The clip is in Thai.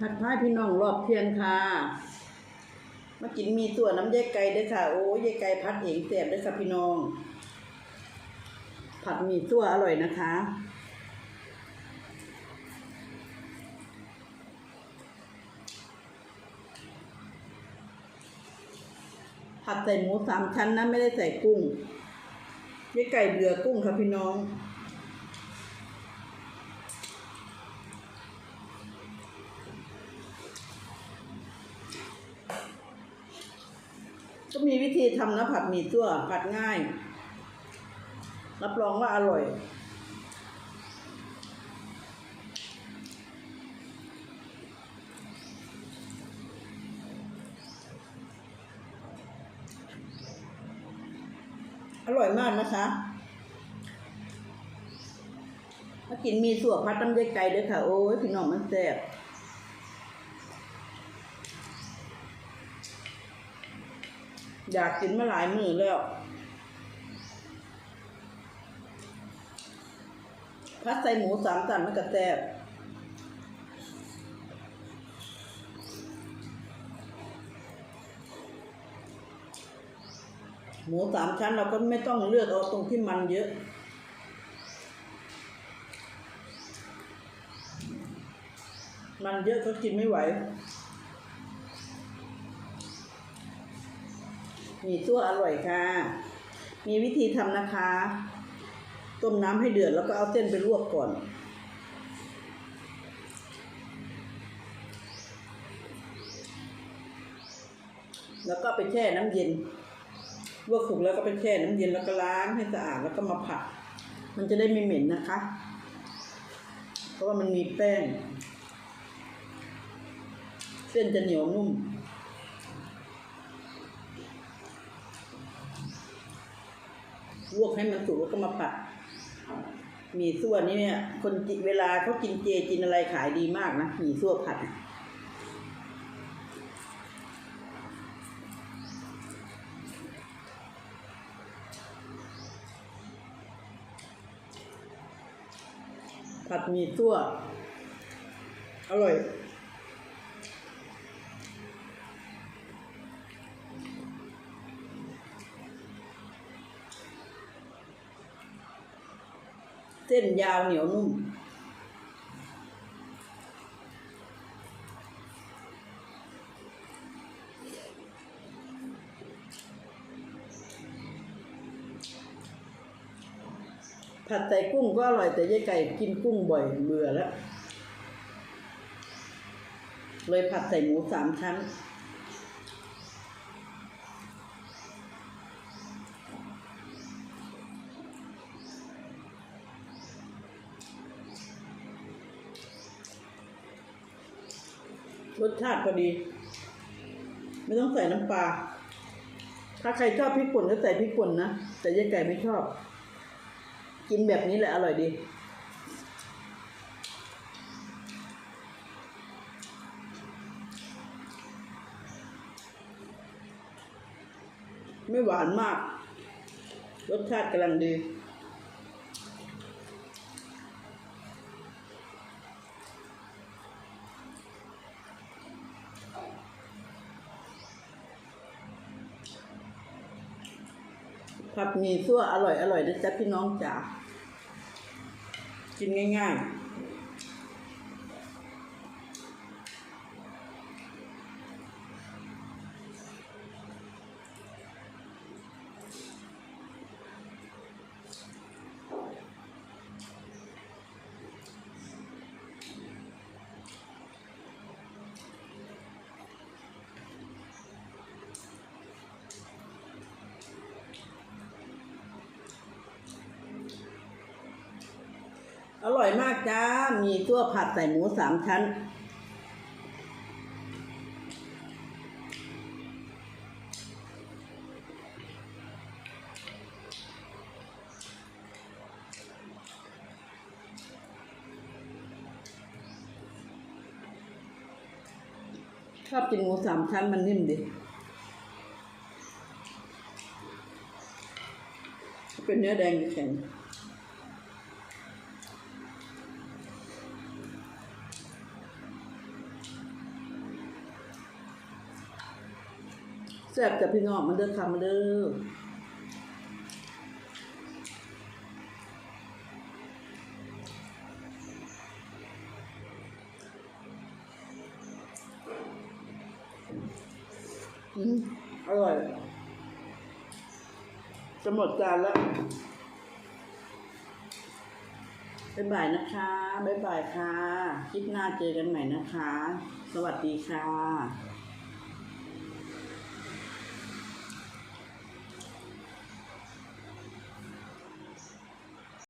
ทักทายพี่น้องรอบเที่ยงค่ะ มากินมีตัวน้ำยายไก่เด้วยค่ะ โอ้ยายไก่พัดเองแซ่บเด้วยค่ะพี่น้อง ผัดหมี่ตัวอร่อยนะคะ ผัดใส่หมูสามชั้นนะไม่ได้ใส่กุ้งยายไก่เบื่อกุ้งค่ะพี่น้อง ก็มีวิธีทำนะผัดหมี่ตัวผัดง่าย รับรองว่าอร่อย อร่อยมากนะคะมากินมีส่วพัดน้ำยายไก่ด้วยค่ะ โอ้ยพี่น้องมันแซ่บ อยากกินมาหลายมื้อแล้วพัดใส่หมูสามสันมันก็แซ่บหมูสามชั้นเราก็ไม่ต้องเลือกเอาตรงที่มันเยอะ มันเยอะก็กินไม่ไหว มีตัวอร่อยค่ะ มีวิธีทำนะคะ ต้มน้ำให้เดือดแล้วก็เอาเส้นไปลวกก่อน แล้วก็ไปแช่น้ำเย็นลวกสุกแล้วก็ไปแช่น้ำเย็นแล้วก็ล้างให้สะอาดแล้วก็มาผัด มันจะได้ไม่เหม็นนะคะ เพราะว่ามันมีแป้ง เส้นจะเหนียวนุ่ม ลวกให้มันสุกแล้วก็มาผัดหมี่ซั่วนี่เนี่ย คนเวลาเขากินเจกินอะไรขายดีมากนะหมี่ซั่วผัดผัดหมี่ซั่วอร่อย เส้นยาวเหนียวนุ่ม ผัดใส่กุ้งก็อร่อยแต่ยายไก่กินกุ้งบ่อยเบื่อแล้ว เลยผัดใส่หมูสามชั้น รสชาติพอดี ไม่ต้องใส่น้ำปลา ถ้าใครชอบพริกป่นก็ใส่พริกป่นนะ แต่ยายไก่ไม่ชอบ กินแบบนี้แหละอร่อยดี ไม่หวานมาก รสชาติกำลังดี ผัดมีซั่วอร่อยอร่อยนะจ๊ะพี่น้องจ๋ากินง่าย ๆ อร่อยมากจ้า มีตัวผัดใส่หมูสามชั้น ชอบกินหมูสามชั้นมันนิ่มดิเป็นเนื้อแดงแข็ง ซ่บจากพี่น้องมันเด้อค่ะมาเด้ออืมอร่อยจะหมดจานแล้วบ๊ายบายนะคะบ๊ายบายค่ะ คลิปหน้าเจอกันใหม่นะคะ สวัสดีค่ะ